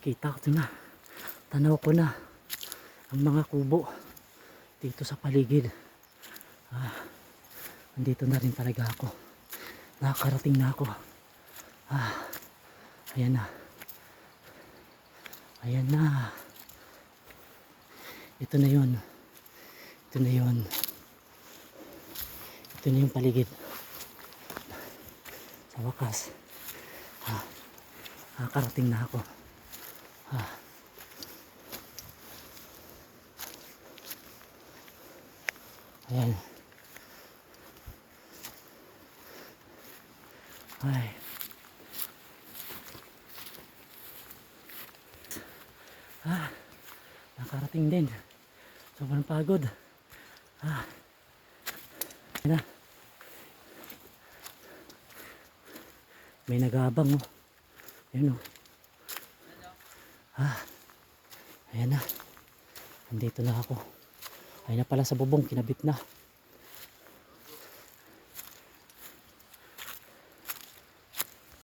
kita ko na. Tanaw ko na ang mga kubo dito sa paligid. Ah, andito na rin talaga ako. Nakakarating na ako. Ah, ayan na. Ayan na. Ito na yun. Ito na yun. Ito na yung paligid. Sa wakas. Ah, nakakarating na ako ayan. Ay. Ah nakarating din. Sobrang pagod. Ah. Ayan na. May nagabang oh. Ayun oh ah ayan na. Andito na ako. Ayun na pala sa bubong kinabit na